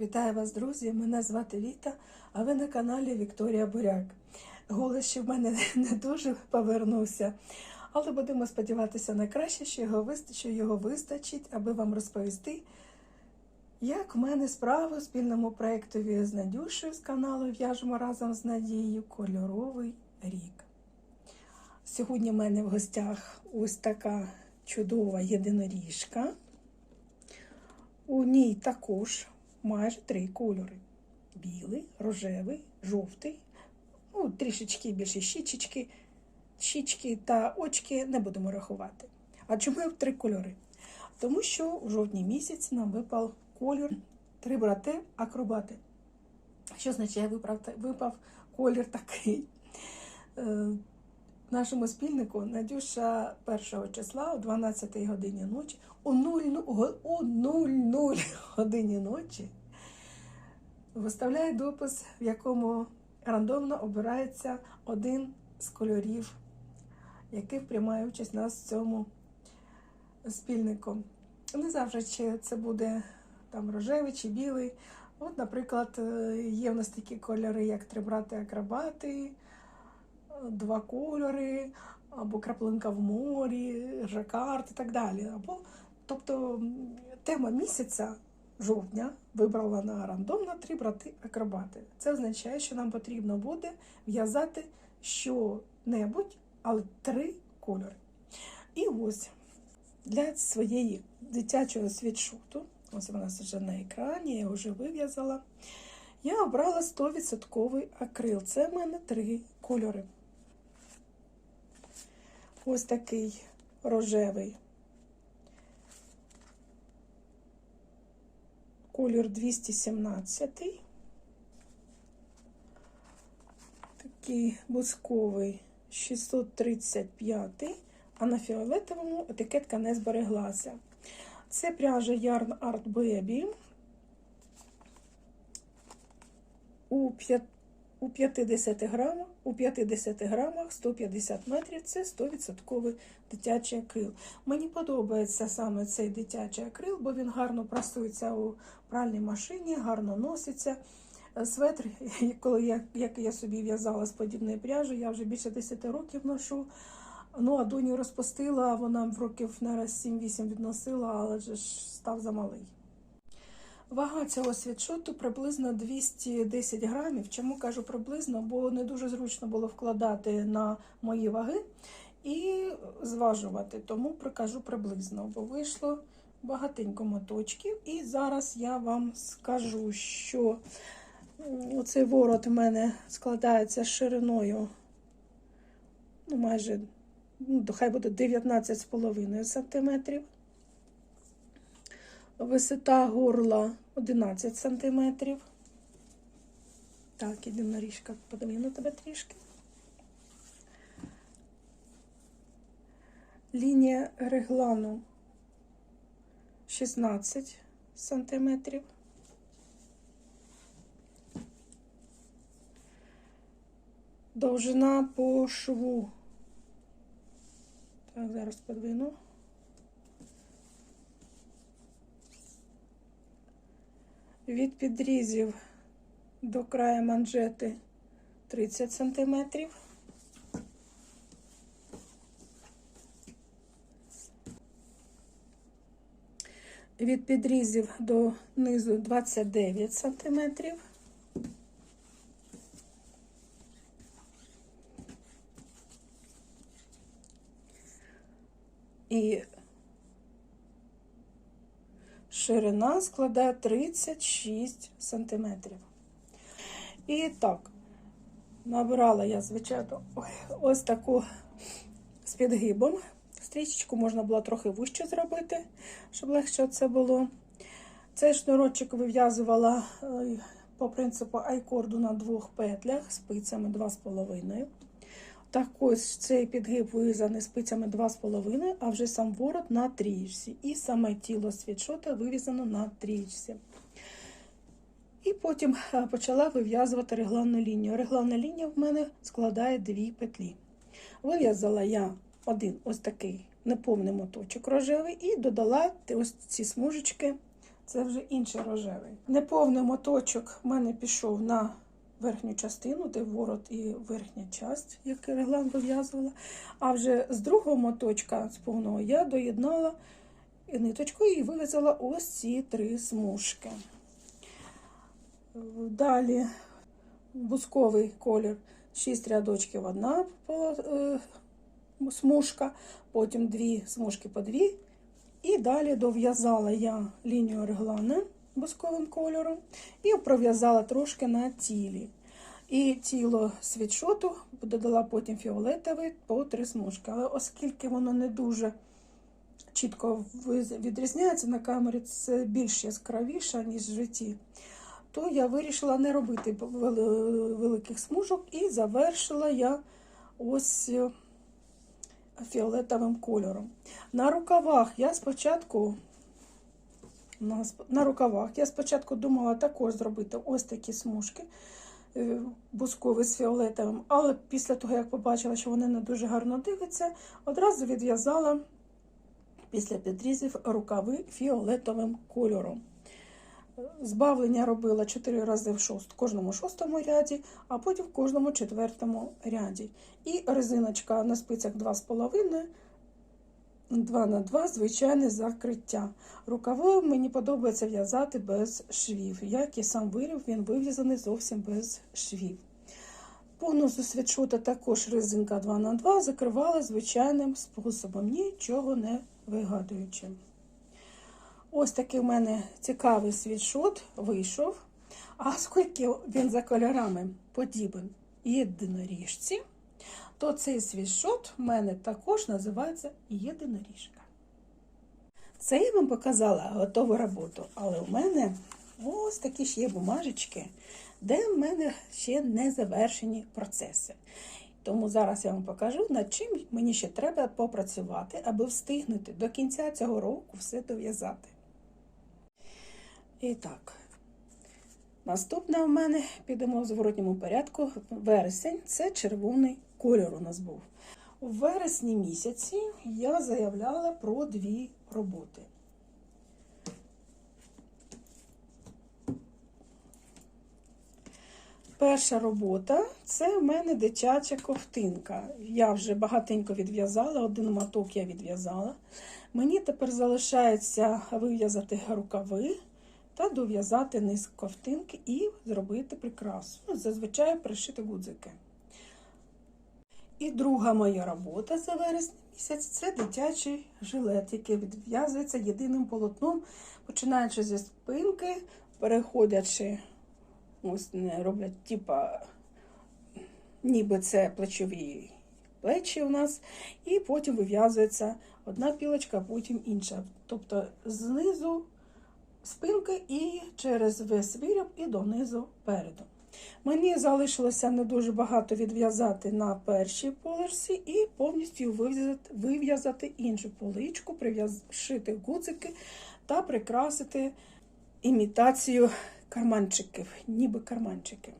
Вітаю вас, друзі! Мене звати Віта, а ви на каналі Вікторія Буряк. Голос ще в мене не дуже повернувся, але будемо сподіватися на краще, що його, вист- що його вистачить, аби вам розповісти, як в мене справи у спільному проєктові з Надюшею з каналу В'яжемо разом з Надією Кольоровий рік. Сьогодні в мене в гостях ось така чудова єдиноріжка. У ній також майже три кольори: білий, рожевий, жовтий, ну, трішечки більше щічечки, щічки та очки не будемо рахувати. А чому три кольори? Тому що у жовтні місяці нам випав колір три брати акробати. Що означає випав, випав колір такий? Е, Нашому спільнику Надюша 1 числа о 12 годині ночі, о 00, о 00 годині ночі виставляє допис, в якому рандомно обирається один з кольорів, який приймає участь нас в цьому спільнику. Не завжди чи це буде там рожевий чи білий. От, наприклад, е, є в нас такі кольори, як три брати акробати, два кольори, або краплинка в морі, жакард і так далі. Або, тобто тема місяця жовтня вибрала на рандомно три брати акробати. Це означає, що нам потрібно буде в'язати що-небудь, але три кольори. І ось для своєї дитячого світшоту, ось вона вже на екрані, я його вже вив'язала. Я обрала 100% акрил. Це в мене три кольори. Ось такий рожевий. Колір 217. Такий бусковий 635, а на фіолетовому етикетка не збереглася. Це пряжа Yarn Art Baby у 5 у 50 грамах, у 50 грамах 150 метрів це 100% дитячий акрил. Мені подобається саме цей дитячий акрил, бо він гарно прасується у пральній машині, гарно носиться. Светр, коли я, як я собі в'язала з подібної пряжі, я вже більше 10 років ношу. Ну, а доню розпустила, вона в років нараз 7-8 відносила, але ж став замалий. Вага цього світшоту приблизно 210 грамів. Чому кажу приблизно? Бо не дуже зручно було вкладати на мої ваги і зважувати. Тому прикажу приблизно, бо вийшло багатенько моточків. І зараз я вам скажу, що оцей ворот в мене складається шириною ну, майже, ну, хай буде 19,5 см. Висота горла 11 см. Так, ідемо ріжка, подивимо тебе трішки. Лінія реглану 16 см. Довжина по шву. Так, зараз подвину. Від підрізів до краю манжети 30 см. Від підрізів до низу 29 см. І ширина складає 36 сантиметрів. І так, набирала я, звичайно, ось таку з підгибом. Стрічечку можна було трохи вище зробити, щоб легше це було. Цей шнурочок вив'язувала е, по принципу айкорду на двох петлях спицями 2,5. Так ось цей підгиб вив'язаний спицями 2,5, а вже сам ворот на трієчці. І саме тіло світшота вив'язано на трієчці. І потім е, почала вив'язувати регланну лінію. Регланна лінія в мене складає дві петлі. Вив'язала я один ось такий неповний моточок рожевий і додала ось ці смужечки Це вже інший рожевий. Неповний моточок в мене пішов на верхню частину, де ворот і верхня часть, як реглан вив'язувала. А вже з другого моточка, з повного, я доєднала ниточкою і вив'язала ось ці три смужки. Далі бусковий колір, 6 рядочків, одна е, смужка, потім дві смужки по дві. І далі дов'язала я лінію реглана бусковим кольором і пров'язала трошки на тілі. І тіло світшоту додала потім фіолетовий по три смужки. Але оскільки воно не дуже чітко відрізняється на камері, це більш яскравіше, ніж в житті, то я вирішила не робити великих смужок і завершила я ось е, фіолетовим кольором. На рукавах я спочатку на, на рукавах я спочатку думала також зробити ось такі смужки е, бускові з фіолетовим, але після того, як побачила, що вони не дуже гарно дивляться, одразу відв'язала після підрізів рукави фіолетовим кольором. Збавлення робила 4 рази в шост, кожному шостому ряді, а потім в кожному четвертому ряді. І резиночка на спицях 2,5, 2 на 2 звичайне закриття. Рукави мені подобається в'язати без швів. Як і сам вирів, він вив'язаний зовсім без швів. По носу світшота також резинка 2 на 2 закривала звичайним способом, нічого не вигадуючи. Ось такий в мене цікавий світшот вийшов. А оскільки він за кольорами подібен єдиноріжці, то цей світшот в мене також називається єдиноріжка. Це я вам показала готову роботу, але у мене ось такі ж є бумажечки, де в мене ще не завершені процеси. Тому зараз я вам покажу, над чим мені ще треба попрацювати, аби встигнути до кінця цього року все дов'язати. І так, наступне у мене підемо в зворотньому порядку. Вересень це червоний кольор у нас був. У вересні місяці я заявляла про дві роботи. Перша робота це в мене дитяча ковтинка. Я вже багатенько відв'язала, один моток я відв'язала. Мені тепер залишається вив'язати рукави та дов'язати низ ковтинки і зробити прикрасу. Ну, Зазвичай пришити гудзики. І друга моя робота за вересень місяць це дитячий жилет, який відв'язується єдиним полотном, починаючи зі спинки, переходячи, ось не роблять, типа, ніби це плечові плечі у нас, і потім вив'язується одна пілочка, потім інша. Тобто знизу спинки і через весь виріб і донизу переду. Мені залишилося не дуже багато відв'язати на першій поличці і повністю вив'язати, іншу поличку, прив'язати гудзики та прикрасити імітацію карманчиків, ніби карманчики.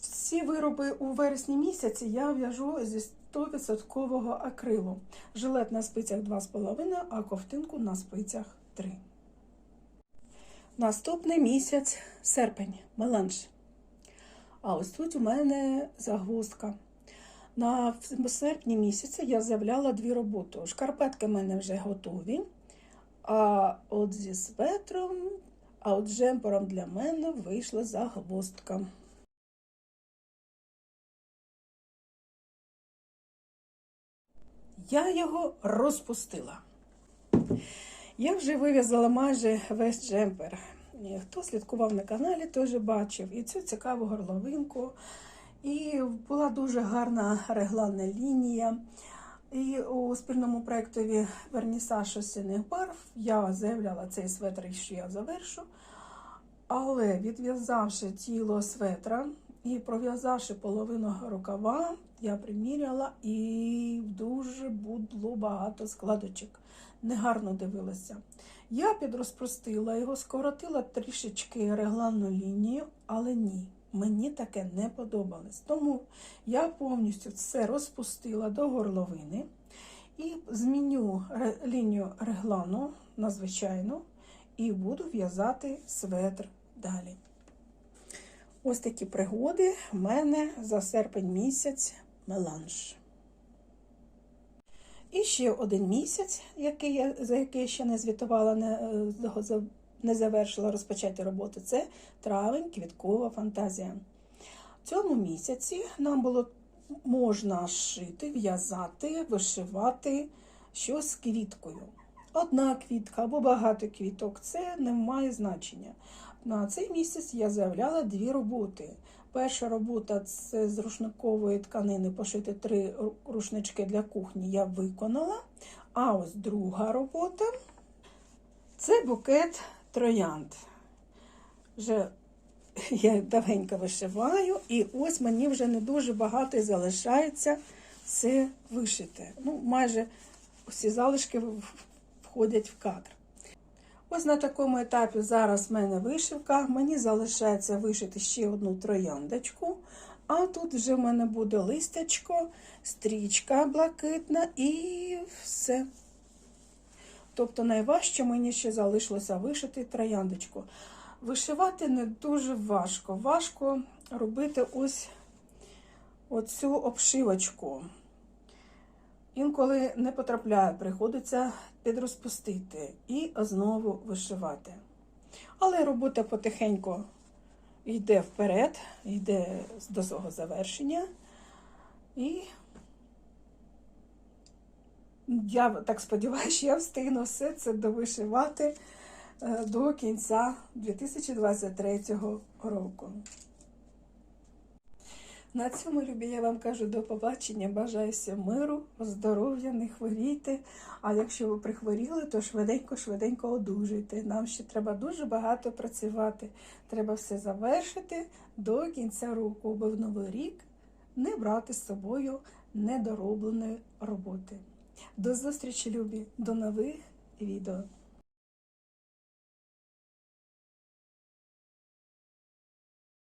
Всі вироби у вересні місяці я в'яжу зі 100% акрилу. Жилет на спицях 2,5, а ковтинку на спицях 3. Наступний місяць серпень, меланж. А ось тут у мене загвоздка. На серпні місяці я заявляла дві роботи. Шкарпетки в мене вже готові. А от зі светром, а от джемпером для мене вийшла загвоздка. Я його розпустила. Я вже вив'язала майже весь джемпер. Хто слідкував на каналі, теж бачив і цю цікаву горловинку. І була дуже гарна регланна лінія. І у спільному проєктові Вернісаж осінних барв я заявляла цей светр, що я завершу. Але відв'язавши тіло светра і пров'язавши половину рукава, я приміряла і дуже було багато складочок. Негарно дивилася. Я підрозпростила його, скоротила трішечки регланну лінію, але ні, мені таке не подобалось. Тому я повністю все розпустила до горловини і зміню лінію реглану на звичайну і буду в'язати светр далі. Ось такі пригоди в мене за серпень місяць меланж. І ще один місяць, який я, за який я ще не звітувала, не, е, не завершила розпочати роботу, це травень, квіткова фантазія. В цьому місяці нам було можна шити, в'язати, вишивати щось з квіткою. Одна квітка або багато квіток це не має значення. На цей місяць я заявляла дві роботи. Перша робота це з рушникової тканини пошити три рушнички для кухні я виконала. А ось друга робота це букет троянд. Вже я давненько вишиваю, і ось мені вже не дуже багато залишається все вишити. Ну, майже всі залишки входять в кадр. Ось на такому етапі зараз в мене вишивка. Мені залишається вишити ще одну трояндочку. А тут вже в мене буде листячко, стрічка блакитна і все. Тобто найважче мені ще залишилося вишити трояндочку. Вишивати не дуже важко. Важко робити ось оцю обшивочку. Інколи не потрапляє, приходиться підрозпустити і знову вишивати. Але робота потихеньку йде вперед, йде до свого завершення. І я так сподіваюся, що я встигну все це довишивати е, до кінця 2023 року. На цьому, любі, я вам кажу до побачення. Бажаю всім миру, здоров'я, не хворійте. А якщо ви прихворіли, то швиденько-швиденько одужуйте. Нам ще треба дуже багато працювати. Треба все завершити до кінця року, бо в новий рік не брати з собою недоробленої роботи. До зустрічі, любі, до нових відео.